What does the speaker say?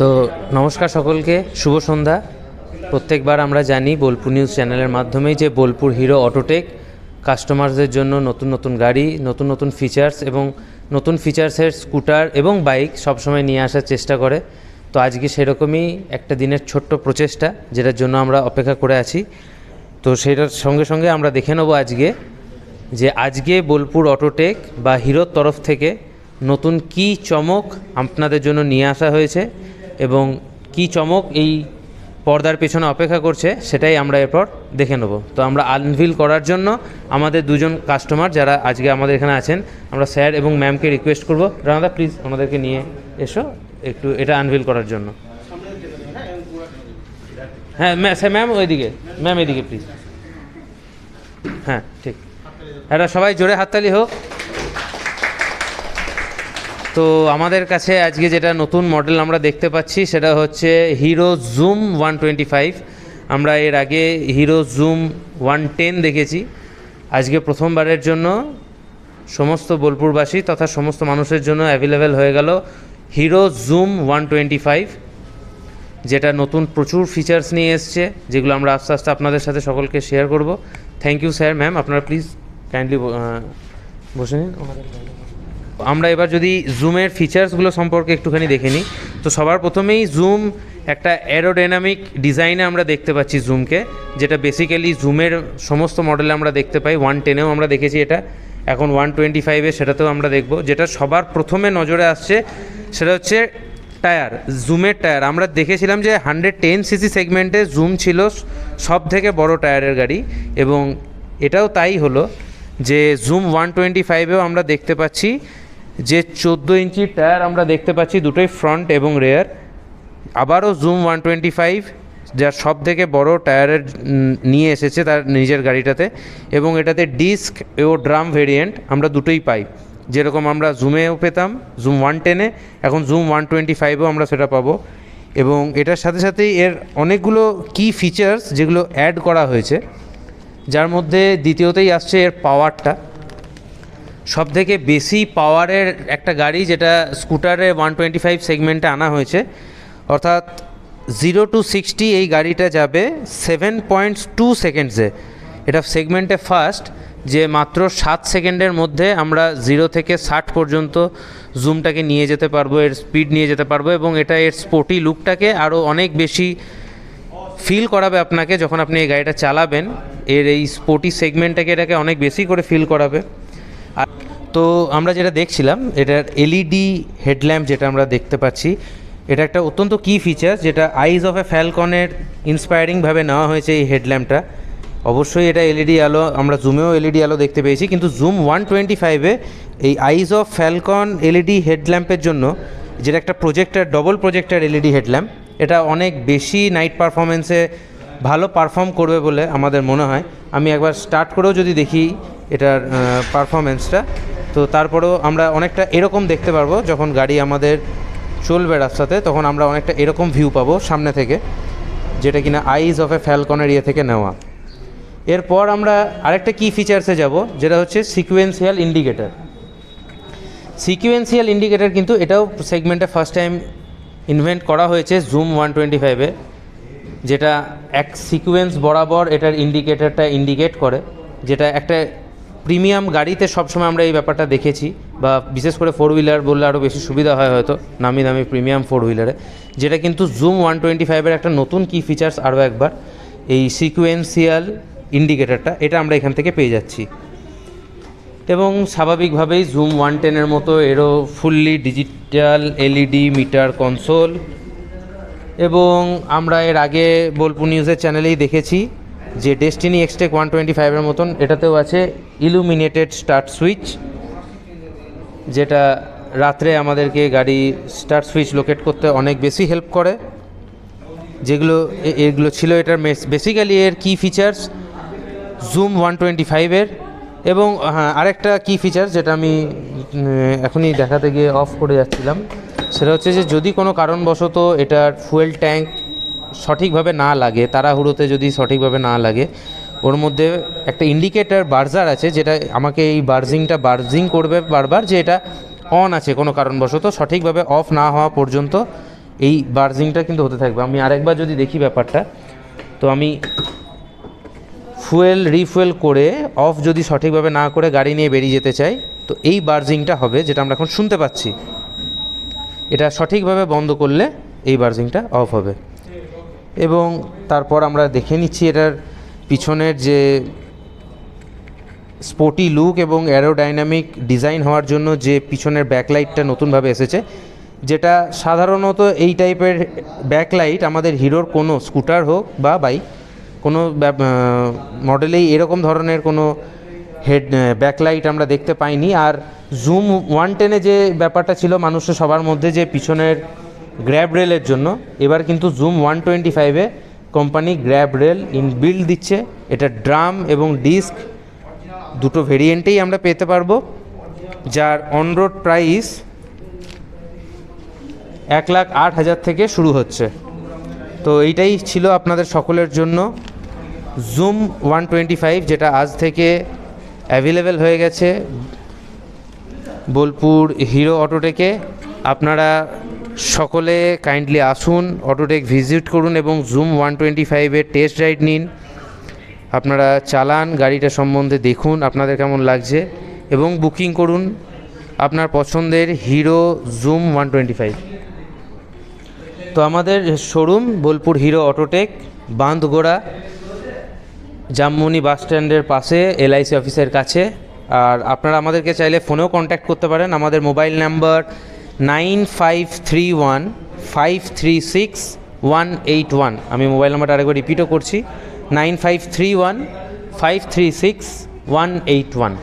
তো নমস্কার সকলকে, শুভ সন্ধ্যা। প্রত্যেকবার আমরা জানি বোলপুর নিউজ চ্যানেলের মাধ্যমেই যে বোলপুর হিরো অটোটেক কাস্টমারদের জন্য নতুন নতুন গাড়ি, নতুন নতুন ফিচার্স এবং নতুন ফিচার্সের স্কুটার এবং বাইক সবসময় নিয়ে আসার চেষ্টা করে। তো আজকে সেরকমই একটা দিনের ছোট্ট প্রচেষ্টা, যেটার জন্য আমরা অপেক্ষা করে আছি। তো সেটার সঙ্গে সঙ্গে আমরা দেখে নেব আজকে যে আজকে বোলপুর অটোটেক বা হিরোর তরফ থেকে নতুন কি চমক আপনাদের জন্য নিয়ে আসা হয়েছে। এবং কি চমক এই পর্দার পেছনে অপেক্ষা করছে, সেটাই আমরা এরপর দেখে নেব। তো আমরা আনভিল করার জন্য আমাদের দুজন কাস্টমার যারা আজকে আমাদের এখানে আছেন, আমরা স্যার এবং ম্যামকে রিকোয়েস্ট করব। রানাদা প্লিজ আমাদেরকে নিয়ে এসো একটু এটা আনভিল করার জন্য। হ্যাঁ স্যার ম্যাম ওইদিকে ম্যাম এদিকে প্লিজ হ্যাঁ ঠিক। এটা সবাই জোরে হাততালি হোক। তো আমাদের কাছে আজকে যেটা নতুন মডেল আমরা দেখতে পাচ্ছি, সেটা হচ্ছে Hero Zoom one twenty five আমরা এর আগে হিরো জুম ওয়ান টেন দেখেছি। আজকে প্রথমবারের জন্য সমস্ত বোলপুরবাসী তথা সমস্ত মানুষের জন্য অ্যাভেলেবেল হয়ে গেল Hero Zoom one twenty five যেটা নতুন প্রচুর ফিচার্স নিয়ে এসছে, যেগুলো আমরা আস্তে আস্তে আপনাদের সাথে সকলকে শেয়ার করব। থ্যাংক ইউ স্যার ম্যাম আপনারা প্লিজ কাইন্ডলি বসে নিন। আমরা এবার যদি জুমের ফিচার্সগুলো সম্পর্কে একটুখানি দেখে নিই, তো সবার প্রথমেই জুম একটা অ্যারোডাইনামিক ডিজাইনে আমরা দেখতে পাচ্ছি জুমকে যেটা বেসিক্যালি জুমের সমস্ত মডেলে আমরা দেখতে পাই। ওয়ান টেনেও আমরা দেখেছি এটা। এখন ওয়ান টোয়েন্টি ফাইভে সেটাতেও আমরা দেখব। যেটা সবার প্রথমে নজরে আসছে, সেটা হচ্ছে টায়ার জুমের টায়ার। আমরা দেখেছিলাম যে হান্ড্রেড টেন সিসি সেগমেন্টে জুম ছিল সব থেকে বড় টায়ারের গাড়ি এবং এটাও তাই হলো যে জুম ওয়ান টোয়েন্টি ফাইভেও আমরা দেখতে পাচ্ছি যে চোদ্দ ইঞ্চির টায়ার আমরা দেখতে পাচ্ছি দুটোই ফ্রন্ট এবং রেয়ার আবারও জুম ওয়ান টোয়েন্টি ফাইভ যার সব থেকে বড় টায়ারের নিয়ে এসেছে তার নিজের গাড়িটাতে, এবং এটাতে ডিস্ক ও ড্রাম ভেরিয়েন্ট আমরা দুটোই পাই। যেরকম আমরা জুমেও পেতাম জুম ওয়ান টেনে এখন জুম ওয়ান টোয়েন্টি ফাইভেও আমরা সেটা পাবো। এবং এটার সাথে সাথেই এর অনেকগুলো কি ফিচার্স যেগুলো অ্যাড করা হয়েছে, যার মধ্যে দ্বিতীয়তেই আসছে এর পাওয়ারটা সব থেকে বেশি পাওয়ারের একটা গাড়ি যেটা স্কুটারে ওয়ান টোয়েন্টি ফাইভ সেগমেন্টে আনা হয়েছে, অর্থাৎ জিরো টু সিক্সটি এই গাড়িটা যাবে সেভেন পয়েন্ট টু সেকেন্ডসে। এটা সেগমেন্টে ফার্স্ট, যে মাত্র সাত সেকেন্ডের মধ্যে আমরা জিরো থেকে ষাট পর্যন্ত জুমটাকে নিয়ে যেতে পারব, এর স্পিড নিয়ে যেতে পারব এবং এটা এর স্পোর্টি লুকটাকে আরও অনেক বেশি ফিল করাবে আপনাকে যখন আপনি এই গাড়িটা চালাবেন। এর এই স্পোর্টি সেগমেন্টটাকে এটাকে অনেক বেশি করে ফিল করাবে। আর তো আমরা যেটা দেখছিলাম, এটার এলইডি হেডল্যাম্প যেটা আমরা দেখতে পাচ্ছি, এটা একটা অত্যন্ত কি ফিচার যেটা আইজ অফ এ ফ্যালকনের ইন্সপায়ারিংভাবে নেওয়া হয়েছে এই হেডল্যাম্পটা অবশ্যই এটা এলইডি আলো, আমরা জুমেও এলইডি আলো দেখতে পেয়েছি, কিন্তু জুম ওয়ান টোয়েন্টি ফাইভে এই আইজ অফ ফ্যালকন এলইডি হেডল্যাম্পের জন্য যেটা একটা projector double projector LED headlamp এটা অনেক বেশি নাইট পারফরমেন্সে ভালো পারফর্ম করবে বলে আমাদের মনে হয়। আমি একবার স্টার্ট করেও যদি দেখি এটার পারফরমেন্সটা তো তারপরেও আমরা অনেকটা এরকম দেখতে পারব, যখন গাড়ি আমাদের চলবে রাস্তাতে, তখন আমরা অনেকটা এরকম ভিউ পাবো সামনে থেকে, যেটা কিনা আইজ অফ এ ফ্যালকনের ইয়ে থেকে নেওয়া। এরপর আমরা আরেকটা কি ফিচার্সে যাব, যেটা হচ্ছে সিকুয়েন্সিয়াল ইন্ডিকেটার সিকুয়েন্সিয়াল ইন্ডিকেটার কিন্তু এটাও সেগমেন্টে ফার্স্ট টাইম ইনভেন্ট করা হয়েছে জুম ওয়ান টোয়েন্টি ফাইভে যেটা এক সিকুয়েন্স বরাবর এটার ইন্ডিকেটারটা ইন্ডিকেট করে, যেটা একটা প্রিমিয়াম গাড়িতে সবসময় আমরা এই ব্যাপারটা দেখেছি বা বিশেষ করে ফোর হুইলার বললে আরও বেশি সুবিধা হয় হয়তো, নামি দামি প্রিমিয়াম ফোর হুইলারে যেটা কিন্তু জুম ওয়ান টোয়েন্টি ফাইভের একটা নতুন কি ফিচার্স আরও একবার, এই সিকুয়েন্সিয়াল ইন্ডিকেটারটা এটা আমরা এখান থেকে পেয়ে যাচ্ছি। এবং স্বাভাবিকভাবেই জুম ওয়ান টেনের মতো এরও fully digital LED meter console এবং আমরা এর আগে বোলপুর নিউজের চ্যানেলেই দেখেছি যে ডেস্টিনি এক্সটেক ওয়ান টোয়েন্টি ফাইভের মতন, এটাতেও আছে ইলুমিনেটেড স্টার্ট সুইচ যেটা রাত্রে আমাদেরকে গাড়ি স্টার্ট সুইচ লোকেট করতে অনেক বেশি হেল্প করে। যেগুলো এগুলো ছিল এটার বেসিক্যালি এর কি ফিচার্স জুম ওয়ান টোয়েন্টি ফাইভের এবং হ্যাঁ আরেকটা কি ফিচার যেটা আমি এখনই দেখাতে গিয়ে অফ করে যাচ্ছিলাম, সেটা হচ্ছে যে যদি কোনো কারণবশত এটার ফুয়েল ট্যাঙ্ক সঠিকভাবে না লাগে, তাড়াহুড়োতে যদি সঠিকভাবে না লাগে ওর মধ্যে একটা ইন্ডিকেটার বার্জার আছে যেটা আমাকে এই বার্জিংটা বার্জিং করবে বারবার যে এটা অন আছে কোনো কারণবশত, সঠিকভাবে অফ না হওয়া পর্যন্ত এই বার্জিংটা কিন্তু হতে থাকবে। আমি আরেকবার যদি দেখি ব্যাপারটা, তো আমি ফুয়েল রিফুয়েল করে অফ যদি সঠিকভাবে না করে গাড়ি নিয়ে বেরিয়ে যেতে চাই, তো এই বার্জিংটা হবে যেটা আমরা এখন শুনতে পাচ্ছি। এটা সঠিকভাবে বন্ধ করলে এই বার্জিংটা অফ হবে। এবং তারপর আমরা দেখে নিচ্ছি এটার পিছনের যে স্পোর্টি লুক এবং অ্যারোডাইনামিক ডিজাইন হওয়ার জন্য যে পিছনের ব্যাকলাইটটা নতুনভাবে এসেছে, যেটা সাধারণত এই টাইপের ব্যাকলাইট আমাদের হিরোর কোনো স্কুটার হোক বা বাইক কোনো মডেলেই এরকম ধরনের কোনো হেড ব্যাকলাইট আমরা দেখতে পাইনি। আর জুম ওয়ান টেনে যে ব্যাপারটা ছিল মানুষের সবার মধ্যে যে পিছনের গ্র্যাব রেলের জন্য, এবার কিন্তু জুম ওয়ান টোয়েন্টি ফাইভে company grab rail in build দিচ্ছে। এটা ড্রাম এবং ডিস্ক দুটো ভেরিয়েন্টেই আমরা পেতে পারব, যার অনরোড প্রাইস এক লাখ আট হাজার থেকে শুরু হচ্ছে। তো এইটাই ছিল আপনাদের সকলের জন্য। জুম ওয়ান টোয়েন্টি ফাইভ যেটা আজ থেকে অ্যাভেলেবেল হয়ে গেছে। বোলপুর হিরো অটোটেকে আপনারা সকলে কাইন্ডলি আসুন অটোটেক ভিজিট করুন এবং জুম ওয়ান টোয়েন্টি ফাইভের টেস্ট রাইড নিন। আপনারা চালান, গাড়িটা সম্বন্ধে দেখুন, আপনাদের কেমন লাগছে, এবং বুকিং করুন আপনার পছন্দের Hero Zoom one twenty five তো আমাদের showroom Bolpur Hero Autotech Bandhgora Jammoni bus স্ট্যান্ডের পাশে এলআইসি অফিসের কাছে। আর আপনারা আমাদেরকে চাইলে ফোনেও কন্ট্যাক্ট করতে পারেন। আমাদের mobile number nine five three one, five three six, one eight one. আমি মোবাইল নাম্বারটা আরেকবার রিপিটও করছি। Nine five three one, five three six, one eight one.